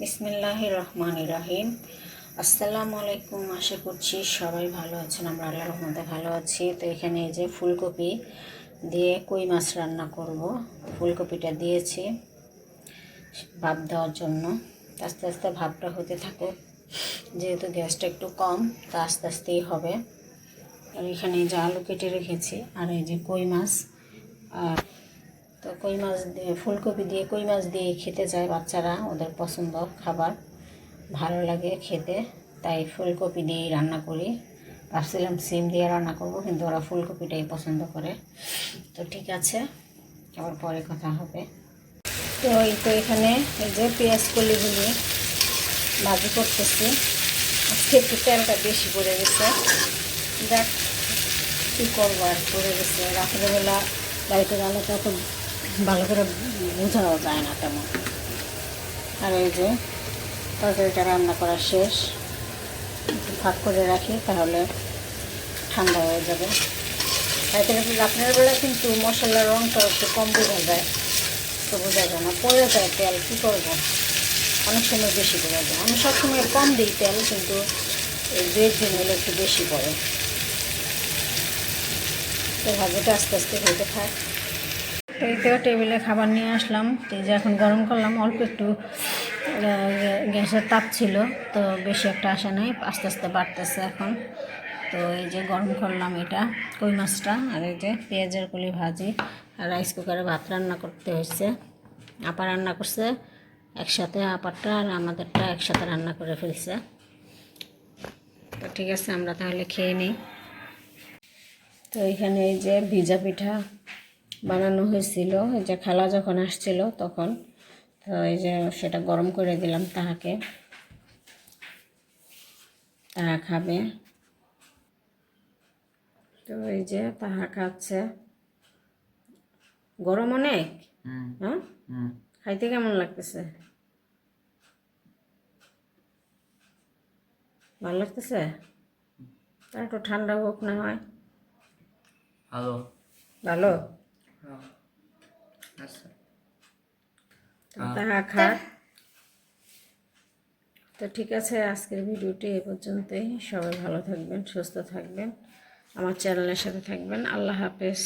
বিসমিল্লাহ রহমান রাহিম আসসালামু আলাইকুম আশা করছি সবাই ভালো আছেন, আমরা আল্লাহ রহমতে ভালো আছি। তো এখানে এই যে ফুলকপি দিয়ে কই মাছ রান্না করব, ফুলকপিটা দিয়েছি ভাপ দেওয়ার জন্য। আস্তে আস্তে ভাপটা হতে থাকুক, যেহেতু গ্যাসটা একটু কম, তা আস্তে আস্তেই হবে। আর এখানে এই যে আলু কেটে রেখেছি, আর এই যে কই মাছ, আর তো কই মাছ দিয়ে, ফুলকপি দিয়ে, কই মাছ দিয়ে খেতে চায় বাচ্চারা, ওদের পছন্দ খাবার। ভালো লাগে খেতে, তাই ফুলকপি দিয়েই রান্না করি। ভাবছিলাম সিম দিয়ে রান্না করব, কিন্তু ওরা ফুলকপিটাই পছন্দ করে। তো ঠিক আছে, আবার পরে কথা হবে। তো এই তো এখানে এই যে পেঁয়াজ কলিগুলি ভাজি করতেছি। আজকে একটু তেলটা বেশি পড়ে গেছে। দেখ, কী করব আর, পড়ে গেছে। রাত্রেবেলা বাড়িতে গেলে তো খুব ভালো করে বোঝাও যায় না তেমন। আর এই যে, তরকারিটা রান্না করা শেষ ফাঁক করে রাখি, তাহলে ঠান্ডা হয়ে যাবে। তাইতে রাত্রের বেলা কিন্তু মশলার রঙটা একটু কম বোঝা যায়, তো বোঝা যায় না। পড়ে যায় তেল কী করব? অনেক সময় বেশি পড়ে যায়। আমি সবসময় কম দিই তেল, কিন্তু এই দিন হলে একটু বেশি পড়ে। তো ভাজিটা আস্তে আস্তে হইতে থাক এই তো টেবিলে খাবার নিয়ে আসলাম। এই যে এখন গরম করলাম, অল্প একটু গ্যাসের তাপ ছিল, তো বেশি একটা আসে নাই, আস্তে আস্তে বাড়তেছে এখন। তো এই যে গরম করলাম এটা, কই মাছটা? আর এই যে পেঁয়াজের কলি ভাজি আর রাইস কুকারে ভাত রান্না করতে হয়েছে। আপা রান্না করছে, একসাথে আপারটা আর আমাদেরটা একসাথে রান্না করে ফেলছে। তো ঠিক আছে, আমরা তাহলে খেয়ে নিই। তো এখানে এই যে ভিজা পিঠা বানানো হয়েছিল। এই যে খালা যখন আসছিল তখন তো এই যে সেটা গরম করে দিলাম তাহাকে। তাহা খাবে। তো এই যে তাহা খাচ্ছে। গরম অনেক? হ্যাঁ? খাইতে কেমন লাগতেছে? ভালো লাগতেছে? একটু ঠান্ডা হোক না হয়। ভালো। ভালো? আচ্ছা। তাহা খাক তো ঠিক আছে আজকের ভিডিওটি এ পর্যন্তই। সবাই ভালো থাকবেন সুস্থ থাকবেন। আমার চ্যানেলের সাথে থাকবেন। আল্লাহ হাফেজ।